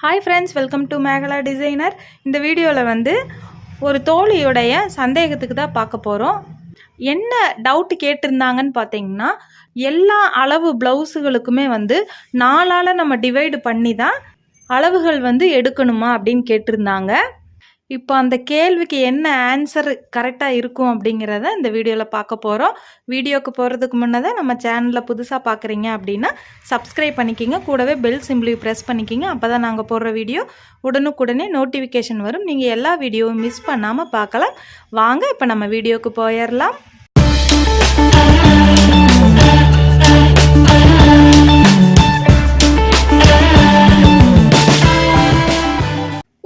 Hi friends welcome to Megala designer இந்த வீடியோவில் வந்து ஒரு தோழியுடைய சந்தேகத்துக்கு தான் பார்க்க போகிறோம் என்ன டவுட் கேட்டிருந்தாங்கன்னு பார்த்தீங்கன்னா எல்லா அளவு ப்ளவுஸுகளுக்குமே வந்து நாலால் நம்ம டிவைடு பண்ணி தான் அளவுகள் வந்து எடுக்கணுமா அப்படின்னு கேட்டிருந்தாங்க. இப்போ அந்த கேள்விக்கு என்ன ஆன்சர் கரெக்டாக இருக்கும் அப்படிங்கிறத இந்த வீடியோவில் பார்க்க போகிறோம் வீடியோக்கு போகிறதுக்கு முன்னதாக நம்ம சேனலில் புதுசாக பார்க்குறீங்க அப்படின்னா சப்ஸ்கிரைப் பண்ணிக்கிங்க. கூடவே பெல் சிம்பிளையும் ப்ரெஸ் பண்ணிக்கிங்க. அப்போ தான் நாங்கள் போடுற வீடியோ உடனுக்குடனே நோட்டிஃபிகேஷன் வரும். நீங்கள் எல்லா வீடியோவும் மிஸ் பண்ணாமல் பார்க்கலாம். வாங்க இப்போ நம்ம வீடியோவுக்கு போயிடலாம்.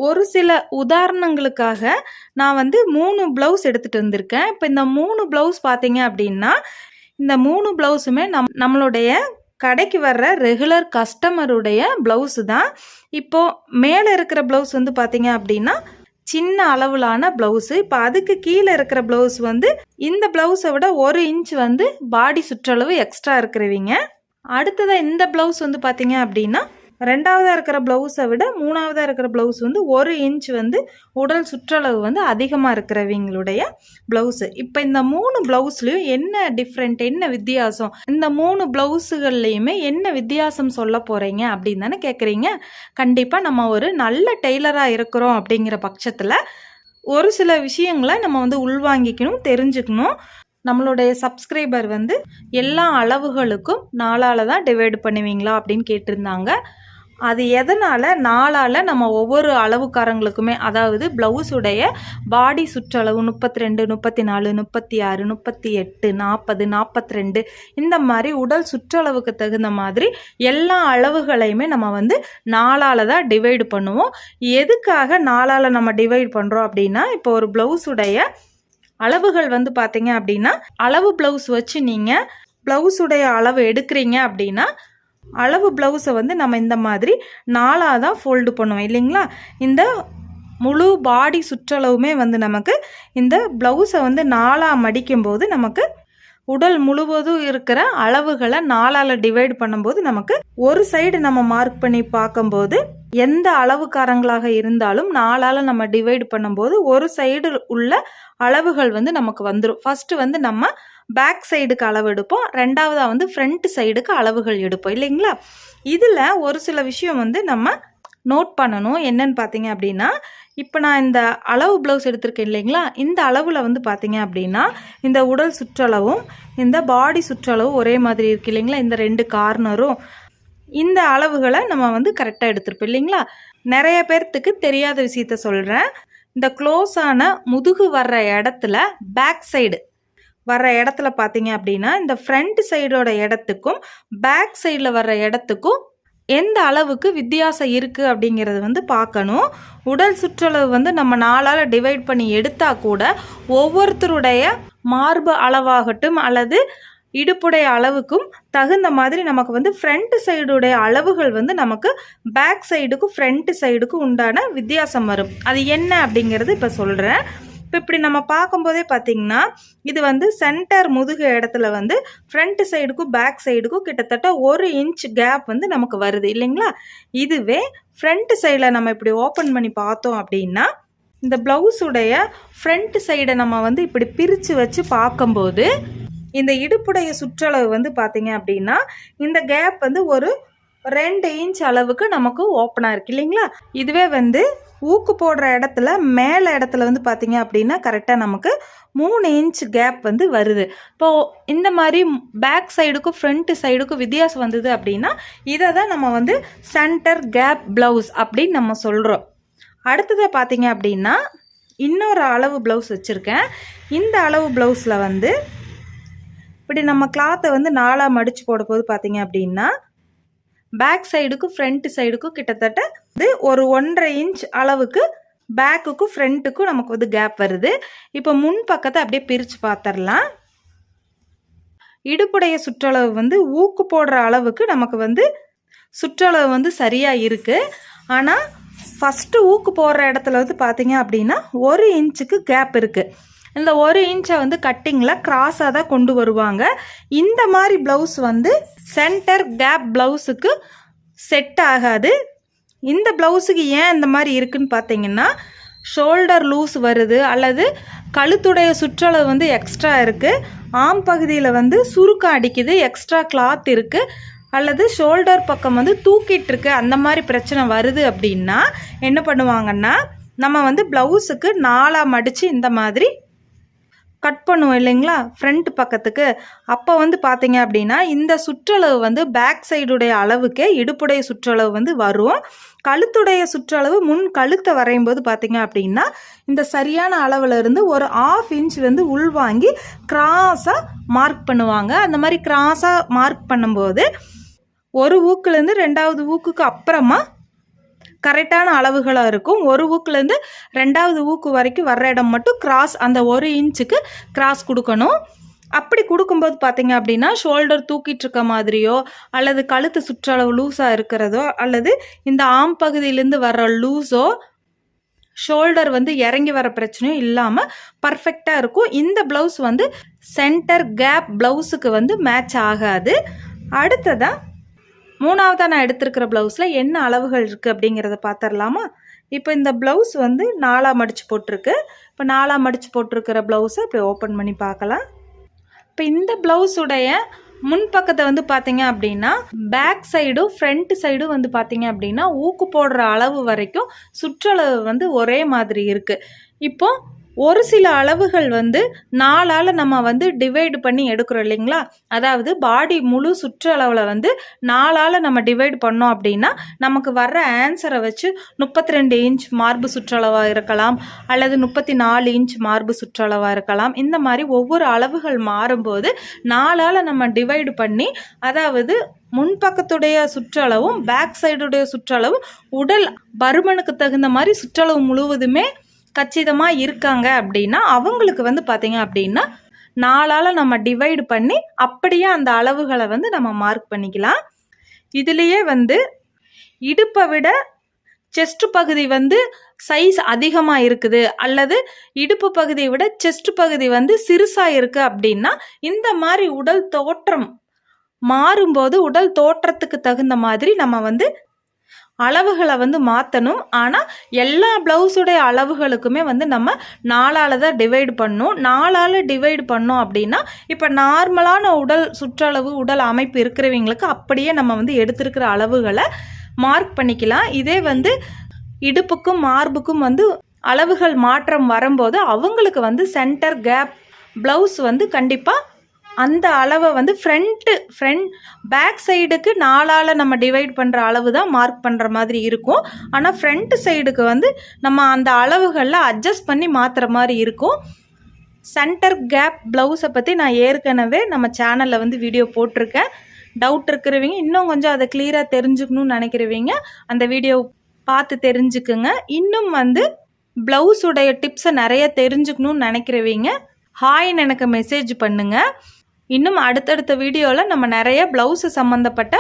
ஒரு சில உதாரணங்களுக்காக நான் வந்து மூணு ப்ளவுஸ் எடுத்துகிட்டு வந்திருக்கேன். இப்போ இந்த மூணு ப்ளவுஸ் பார்த்தீங்க அப்படின்னா இந்த மூணு ப்ளவுஸுமே நம் நம்மளுடைய கடைக்கு வர்ற ரெகுலர் கஸ்டமருடைய ப்ளவுஸு தான். இப்போது மேலே இருக்கிற ப்ளவுஸ் வந்து பார்த்தீங்க அப்படின்னா சின்ன அளவிலான ப்ளவுஸு இப்போ அதுக்கு கீழே இருக்கிற ப்ளவுஸ் வந்து இந்த ப்ளவுஸை விட ஒரு இன்ச் வந்து பாடி சுற்றளவு எக்ஸ்ட்ரா இருக்கிறவங்க. அடுத்ததாக இந்த ப்ளவுஸ் வந்து பார்த்தீங்க அப்படின்னா ரெண்டாவதாக இருக்கிற ப்ளவுஸை விட மூணாவதாக இருக்கிற ப்ளவுஸ் வந்து ஒரு இன்ச் வந்து உடல் சுற்றளவு வந்து அதிகமாக இருக்கிறவங்களுடைய ப்ளவுஸு இப்போ இந்த மூணு ப்ளவுஸ்லேயும் என்ன டிஃப்ரெண்ட் என்ன வித்தியாசம்? இந்த மூணு ப்ளவுஸுகள்லையுமே என்ன வித்தியாசம் சொல்ல போகிறீங்க அப்படின்னு தானே கேட்குறீங்க கண்டிப்பாக நம்ம ஒரு நல்ல டெய்லராக இருக்கிறோம் அப்படிங்கிற பட்சத்தில் ஒரு சில விஷயங்களை நம்ம வந்து உள்வாங்கிக்கணும் தெரிஞ்சுக்கணும். நம்மளுடைய சப்ஸ்கிரைபர் வந்து எல்லா அளவுகளுக்கும் நாளால் தான் டிவைடு பண்ணுவீங்களா அப்படின்னு கேட்டிருந்தாங்க. அது எதனால்? நாளால் நம்ம ஒவ்வொரு அளவுக்காரங்களுக்குமே அதாவது ப்ளவுஸுடைய பாடி சுற்றளவு முப்பத்தி ரெண்டு முப்பத்தி நாலு முப்பத்தி ஆறு முப்பத்தி எட்டு நாற்பது நாற்பத்தி ரெண்டு இந்த மாதிரி உடல் சுற்றளவுக்கு தகுந்த மாதிரி எல்லா அளவுகளையுமே நம்ம வந்து நாளால் தான் டிவைடு பண்ணுவோம். எதுக்காக நாளால் நம்ம டிவைட் பண்ணுறோம் அப்படின்னா இப்போ ஒரு ப்ளவுஸுடைய அளவுகள் வந்து பார்த்தீங்க அப்படின்னா அளவு ப்ளவுஸ் வச்சு நீங்கள் ப்ளவுஸுடைய அளவு எடுக்கிறீங்க அப்படின்னா அளவு ப்ளவுஸை வந்து நம்ம இந்த மாதிரி நாலாக தான் ஃபோல்டு பண்ணுவோம் இல்லைங்களா? இந்த முழு பாடி சுற்றளவுமே வந்து நமக்கு இந்த ப்ளவுஸை வந்து நாலாக மடிக்கும்போது நமக்கு உடல் முழுவதும் இருக்கிற அளவுகளை நாலால் டிவைட் பண்ணும்போது நமக்கு ஒரு சைடு நம்ம மார்க் பண்ணி பார்க்கும்போது எந்த அளவுக்காரங்களாக இருந்தாலும் நாலால் நம்ம டிவைட் பண்ணும்போது ஒரு சைடு உள்ள அளவுகள் வந்து நமக்கு வந்துடும் ஃபஸ்ட்டு வந்து நம்ம பேக் சைடுக்கு அளவு எடுப்போம். ரெண்டாவதாக வந்து ஃப்ரண்ட் சைடுக்கு அளவுகள் எடுப்போம். இல்லைங்களா? இதில் ஒரு சில விஷயம் வந்து நம்ம நோட் பண்ணணும். என்னன்னு பார்த்தீங்க அப்படின்னா இப்போ நான் இந்த அளவு ப்ளவுஸ் எடுத்திருக்கேன் இல்லைங்களா? இந்த அளவில் வந்து பார்த்தீங்க அப்படின்னா இந்த உடல் சுற்றளவும் இந்த பாடி சுற்றளவும் ஒரே மாதிரி இருக்கு இல்லைங்களா? இந்த ரெண்டு கார்னரும் இந்த அளவுகளை நம்ம வந்து கரெக்டாக எடுத்திருப்போம் இல்லைங்களா? நிறைய பேர்த்துக்கு தெரியாத விஷயத்த சொல்கிறேன் இந்த க்ளோஸான முதுகு வர்ற இடத்துல பேக் சைடு வர்ற இடத்துல பார்த்தீங்க அப்படின்னா இந்த ஃப்ரண்ட் சைடோட இடத்துக்கும் பேக் சைடில் வர்ற இடத்துக்கும் எந்த அளவுக்கு வித்தியாசம் இருக்குது அப்படிங்கிறது வந்து பார்க்கணும். உடல் சுற்றளவு வந்து நம்ம நாளால் டிவைட் பண்ணி எடுத்தால் கூட ஒவ்வொருத்தருடைய மார்பு அளவாகட்டும் அல்லது இடுப்புடைய அளவுக்கும் தகுந்த மாதிரி நமக்கு வந்து ஃப்ரண்ட் சைடுடைய அளவுகள் வந்து நமக்கு பேக் சைடுக்கும் ஃப்ரண்ட் சைடுக்கும் உண்டான வித்தியாசம் வரும். அது என்ன அப்படிங்கிறது இப்போ சொல்கிறேன் இப்போ இப்படி நம்ம பார்க்கும்போதே பார்த்தீங்கன்னா இது வந்து சென்டர் முதுகு இடத்துல வந்து ஃப்ரண்ட் சைடுக்கும் பேக் சைடுக்கும் கிட்டத்தட்ட ஒரு இன்ச் கேப் வந்து நமக்கு வருது இல்லைங்களா? இதுவே ஃப்ரண்ட் சைடில் நம்ம இப்படி ஓப்பன் பண்ணி பார்த்தோம் அப்படின்னா இந்த ப்ளவுஸுடைய ஃப்ரண்ட் சைடை நம்ம வந்து இப்படி பிரித்து வச்சு பார்க்கும்போது இந்த இடுப்புடைய சுற்றளவு வந்து பார்த்தீங்க அப்படின்னா இந்த கேப் வந்து ஒரு ரெண்டு இன்ச் அளவுக்கு நமக்கு ஓப்பனாக இருக்குது இல்லைங்களா? இதுவே வந்து ஊக்கு போடுற இடத்துல மேலே இடத்துல வந்து பார்த்தீங்க அப்படின்னா கரெக்டாக நமக்கு மூணு இன்ச் கேப் வந்து வருது. இப்போது இந்த மாதிரி பேக் சைடுக்கும் ஃப்ரண்ட்டு சைடுக்கும் வித்தியாசம் வந்தது அப்படின்னா இதை தான் நம்ம வந்து சென்டர் கேப் ப்ளவுஸ் அப்படின்னு நம்ம சொல்கிறோம் அடுத்ததை பார்த்தீங்க அப்படின்னா இன்னொரு அளவு ப்ளவுஸ் வச்சுருக்கேன். இந்த அளவு ப்ளவுஸில் வந்து இப்படி நம்ம கிளாத்தை வந்து நாலாக மடித்து போட போது பார்த்தீங்க அப்படின்னா பேக் சைடுக்கும் ஃப்ரண்ட் சைடுக்கும் கிட்டத்தட்ட இது ஒரு ஒன்றரை இன்ச் அளவுக்கு பேக்குக்கும் ஃப்ரண்ட்டுக்கும் நமக்கு வந்து கேப் வருது. இப்போ முன் பக்கத்தை அப்படியே பிரித்து பார்த்துடலாம் இடுப்புடைய சுற்றளவு வந்து ஊக்கு போடுற அளவுக்கு நமக்கு வந்து சுற்றளவு வந்து சரியாக இருக்குது ஆனால் ஃபஸ்ட்டு ஊக்கு போடுற இடத்துல வந்து பார்த்தீங்க அப்படின்னா ஒரு இன்ச்சுக்கு கேப் இருக்குது இந்த ஒரு இன்ச்சை வந்து கட்டிங்கில் கிராஸாக தான் கொண்டு வருவாங்க. இந்த மாதிரி ப்ளவுஸ் வந்து சென்டர் கேப் ப்ளவுஸுக்கு செட் ஆகாது. இந்த ப்ளவுஸுக்கு ஏன் இந்த மாதிரி இருக்குன்னு பார்த்தீங்கன்னா ஷோல்டர் லூஸ் வருது அல்லது கழுத்துடைய சுற்றளவு வந்து எக்ஸ்ட்ரா இருக்குது ஆம் பகுதியில் வந்து சுருக்கம் அடிக்குது எக்ஸ்ட்ரா கிளாத் இருக்குது அல்லது ஷோல்டர் பக்கம் வந்து தூக்கிட்டுருக்கு அந்த மாதிரி பிரச்சனை வருது அப்படின்னா என்ன பண்ணுவாங்கன்னா நம்ம வந்து ப்ளவுஸுக்கு நாளாக மடித்து இந்த மாதிரி கட் பண்ணுவோம் இல்லைங்களா? ஃப்ரண்ட் பக்கத்துக்கு. அப்போ வந்து பார்த்தீங்க அப்படின்னா இந்த சுற்றளவு வந்து பேக் சைடுடைய அளவுக்கே இடுப்புடைய சுற்றளவு வந்து வரும். கழுத்துடைய சுற்றளவு முன் கழுத்தை வரையும் போது பார்த்தீங்க அப்படின்னா இந்த சரியான அளவில் இருந்து ஒரு ஆஃப் இன்ச் வந்து உள்வாங்கி கிராஸாக மார்க் பண்ணுவாங்க. அந்த மாதிரி கிராஸாக மார்க் பண்ணும்போது ஒரு ஊக்குலேருந்து ரெண்டாவது ஊக்குக்கு அப்புறமா கரெக்டான அளவுகளாக இருக்கும். ஒரு ஊக்குலேருந்து ரெண்டாவது ஊக்கு வரைக்கும் வர்ற இடம் மட்டும் கிராஸ் அந்த ஒரு இன்ச்சுக்கு கிராஸ் கொடுக்கணும். அப்படி கொடுக்கும்போது பார்த்தீங்க அப்படின்னா ஷோல்டர் தூக்கிட்டு இருக்க மாதிரியோ அல்லது கழுத்து சுற்றளவு லூஸாக இருக்கிறதோ அல்லது இந்த ஆம் பகுதியிலேருந்து வர்ற லூஸோ ஷோல்டர் வந்து இறங்கி வர பிரச்சனையும் இல்லாமல் பர்ஃபெக்டாக இருக்கும். இந்த ப்ளவுஸ் வந்து சென்டர் கேப் ப்ளவுஸுக்கு வந்து மேட்ச் ஆகாது. அடுத்ததாக மூணாவதாக நான் எடுத்திருக்கிற ப்ளவுஸில் என்ன அளவுகள் இருக்குது அப்படிங்கிறத பார்த்துடலாமா இப்போ இந்த ப்ளவுஸ் வந்து நாலாக மடித்து போட்டிருக்கு. இப்போ நாலாக மடித்து போட்டிருக்கிற ப்ளவுஸை இப்போ ஓப்பன் பண்ணி பார்க்கலாம். இப்போ இந்த ப்ளவுஸுடைய முன்பக்கத்தை வந்து பார்த்தீங்க அப்படின்னா பேக் சைடும் ஃப்ரண்ட் சைடும் வந்து பார்த்தீங்க அப்படின்னா ஊக்கு போடுற அளவு வரைக்கும் சுற்றளவு வந்து ஒரே மாதிரி இருக்குது இப்போது ஒரு சில அளவுகள் வந்து நாலால் நம்ம வந்து டிவைடு பண்ணி எடுக்கிறோம் இல்லைங்களா? அதாவது பாடி முழு சுற்றளவில் வந்து நாலால் நம்ம டிவைட் பண்ணோம் அப்படின்னா நமக்கு வர்ற ஆன்சரை வச்சு முப்பத்தி ரெண்டு இன்ச் மார்பு சுற்றளவாக இருக்கலாம் அல்லது முப்பத்தி நாலு இன்ச் மார்பு சுற்றளவாக இருக்கலாம். இந்த மாதிரி ஒவ்வொரு அளவுகள் மாறும்போது நாலால் நம்ம டிவைடு பண்ணி அதாவது முன்பக்கத்துடைய சுற்றளவும் பேக் சைடுடைய சுற்றளவும் உடல் பருமனுக்கு தகுந்த மாதிரி சுற்றளவு முழுவதுமே கச்சிதமாக இருக்காங்க அப்படின்னா அவங்களுக்கு வந்து பார்த்தீங்க அப்படின்னா நாலால் நம்ம டிவைடு பண்ணி அப்படியே அந்த அளவுகளை வந்து நம்ம மார்க் பண்ணிக்கலாம். இதுலேயே வந்து இடுப்பை விட செஸ்ட் பகுதி வந்து சைஸ் அதிகமாக இருக்குது. அல்லது இடுப்பு பகுதியை விட செஸ்ட் பகுதி வந்து சிறுசாக இருக்குது அப்படின்னா இந்த மாதிரி உடல் தோற்றம் மாறும்போது உடல் தோற்றத்துக்கு தகுந்த மாதிரி நம்ம வந்து அளவுகளை வந்து மாற்றணும் ஆனால் எல்லா ப்ளவுஸுடைய அளவுகளுக்குமே வந்து நம்ம நாலால் தான் டிவைடு பண்ணணும் நாலால் டிவைடு பண்ணோம் அப்படின்னா இப்போ நார்மலான உடல் சுற்றளவு உடல் அமைப்பு இருக்கிறவங்களுக்கு அப்படியே நம்ம வந்து எடுத்திருக்கிற அளவுகளை மார்க் பண்ணிக்கலாம். இதே வந்து இடுப்புக்கும் மார்புக்கும் வந்து அளவுகள் மாற்றம் வரும்போது அவங்களுக்கு வந்து சென்டர் கேப் ப்ளவுஸ் வந்து கண்டிப்பாக அந்த அளவை வந்து ஃப்ரண்ட்டு ஃப்ரண்ட் பேக் சைடுக்கு நாலால் நம்ம டிவைட் பண்ணுற அளவு தான் மார்க் பண்ணுற மாதிரி இருக்கும். ஆனால் ஃப்ரண்ட் சைடுக்கு வந்து நம்ம அந்த அளவுகளில் அட்ஜஸ்ட் பண்ணி மாற்றுற மாதிரி இருக்கும். சென்டர் கேப் ப்ளவுஸை பற்றி நான் ஏற்கனவே நம்ம சேனலில் வந்து வீடியோ போட்டிருக்கேன். டவுட் இருக்கிறவங்க இன்னும் கொஞ்சம் அதை கிளியராக தெரிஞ்சுக்கணும்னு நினைக்கிறவங்க அந்த வீடியோ பார்த்து தெரிஞ்சுக்குங்க. இன்னும் வந்து ப்ளவுஸுடைய டிப்ஸை நிறைய தெரிஞ்சுக்கணும்னு நினைக்கிறவங்க ஹாய்ன்னு எனக்கு மெசேஜ் பண்ணுங்கள் இன்னும் அடுத்தடுத்த வீடியோவில் நம்ம நிறைய ப்ளவுஸு சம்மந்தப்பட்ட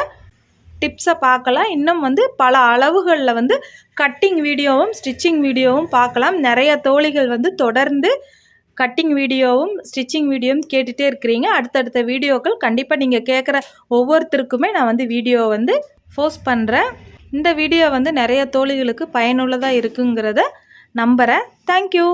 டிப்ஸை பார்க்கலாம். இன்னும் வந்து பல அளவுகளில் வந்து கட்டிங் வீடியோவும் ஸ்டிச்சிங் வீடியோவும் பார்க்கலாம். நிறைய தோழிகள் வந்து தொடர்ந்து கட்டிங் வீடியோவும் ஸ்டிச்சிங் வீடியோவும் கேட்டுகிட்டே இருக்கிறீங்க. அடுத்தடுத்த வீடியோக்கள் கண்டிப்பாக நீங்கள் கேட்குற ஒவ்வொருத்தருக்குமே நான் வந்து வீடியோ வந்து போஸ்ட் பண்ணுறேன் இந்த வீடியோ வந்து நிறைய தோழிகளுக்கு பயனுள்ளதாக இருக்குங்கிறத நம்புகிறேன் தேங்க்யூ